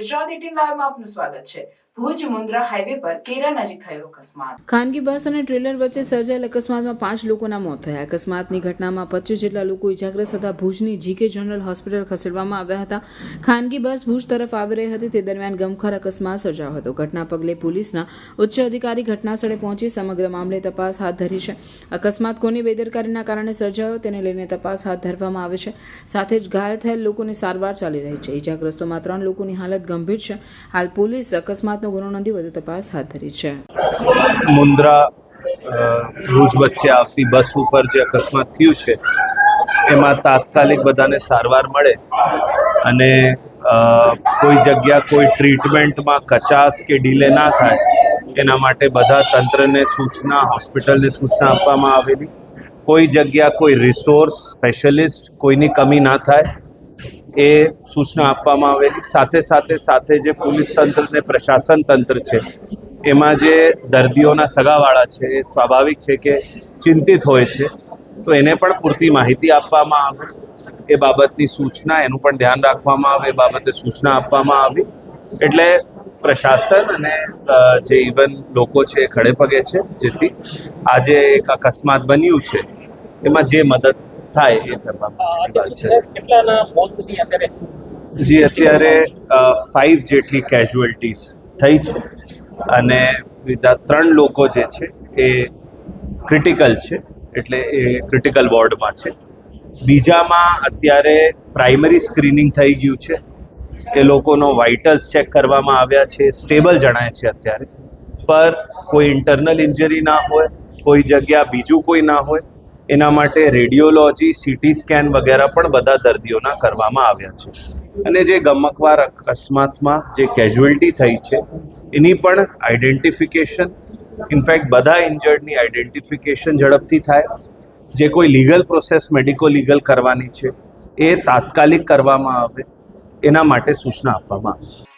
Gujarat eighteen લાઈવમાં આપનું સ્વાગત છે. ભુજ મુન્દ્રા હાઈવે પર કેરા નજીક થયો અકસ્માત. ખાનગી બસ અને ટ્રેલર વચ્ચે સર્જાયેલ અકસ્માતમાં પાંચ લોકોના મોત થયા. અકસ્માતની ઘટનામાં પચીસ જેટલા લોકો ઇજાગ્રસ્ત થતા ભુજની જીકે જનરલ હોસ્પિટલ ખસેડવામાં આવ્યા હતા. ખાનગી બસ ભુજ તરફ આવી રહી હતી. તે દરમિયાન ગમખર અકસ્માત સર્જાયો હતો. ઘટના પગલે પોલીસના ઉચ્ચ અધિકારી ઘટનાસ્થળે પહોંચી સમગ્ર મામલે તપાસ હાથ ધરી છે. અકસ્માત કોની બેદરકારીના કારણે સર્જાયો તેને લઈને તપાસ હાથ ધરવામાં આવે છે. સાથે જ ઘાયલ થયેલ લોકોની સારવાર ચાલી રહી છે. ઇજાગ્રસ્તોમાં ત્રણ લોકોની હાલત ગંભીર છે. હાલ પોલીસ અકસ્માતનો ગુનો નોંધી વધુ તપાસ હાથ ધરી છે. મુન્દ્રા ભુજ વચ્ચે આવતી બસ ઉપર જે અકસ્માત થયું છે, એમાં તાત્કાલિક બધાને સારવાર મળે અને કોઈ જગ્યા કોઈ ટ્રીટમેન્ટમાં કચાસ કે ડીલે ના થાય, એના માટે બધા તંત્રને સૂચના, હોસ્પિટલને સૂચના આપવામાં આવેલી. કોઈ જગ્યા કોઈ રિસોર્સ સ્પેશિયલિસ્ટ કોઈની કમી ના થાય એ સૂચના આપવામાં આવેલી. સાથે સાથે સાથે જે પોલીસ તંત્ર ને પ્રશાસન તંત્ર છે, એમાં જે દર્દીઓના સગાવાળા છે, એ સ્વાભાવિક છે કે ચિંતિત હોય છે. તો એને પણ પૂરતી માહિતી આપવામાં આવે. એ બાબતની સૂચના, એનું પણ ધ્યાન રાખવામાં આવે. એ બાબતે સૂચના આપવામાં આવી. એટલે પ્રશાસન અને જે ઇવન લોકો છે એ ખડે પગે છે. જેથી આજે એક અકસ્માત બન્યું છે. એમાં જે મદદ થાય એ જી અત્યારે ફાઇવ જેટલી કેઝ્યુઅલ્ટીઝ થઈ છે. અને બીજા ત્રણ લોકો જે છે એ ક્રિટિકલ છે એટલે એ ક્રિટિકલ વોર્ડમાં છે. બીજામાં અત્યારે પ્રાઇમરી સ્ક્રીનિંગ થઈ ગયું છે. એ લોકોનો વાઇટલ્સ ચેક કરવામાં આવ્યા છે સ્ટેબલ જણાય છે અત્યારે. પર કોઈ ઇન્ટરનલ ઇન્જરી ના હોય કોઈ જગ્યા બીજું કોઈ ના હોય એના માટે રેડિયોલોજી સીટી સ્કેન વગેરે પણ બધા દર્દીઓના કરવામાં આવ્યા છે. અને જે ગમકવાર અકસ્માતમાં જે કેઝ્યુઅલ્ટી થઈ છે, એની પણ આઈડેન્ટિફિકેશન ઇનફેક્ટ બધા ઇન્જર્ડની આઈડેન્ટિફિકેશન ઝડપથી થાય. જે કોઈ લીગલ પ્રોસેસ મેડિકો લીગલ કરવાની છે, એ તાત્કાલિક કરવામાં આવે, એના માટે સૂચના આપવામાં આવે.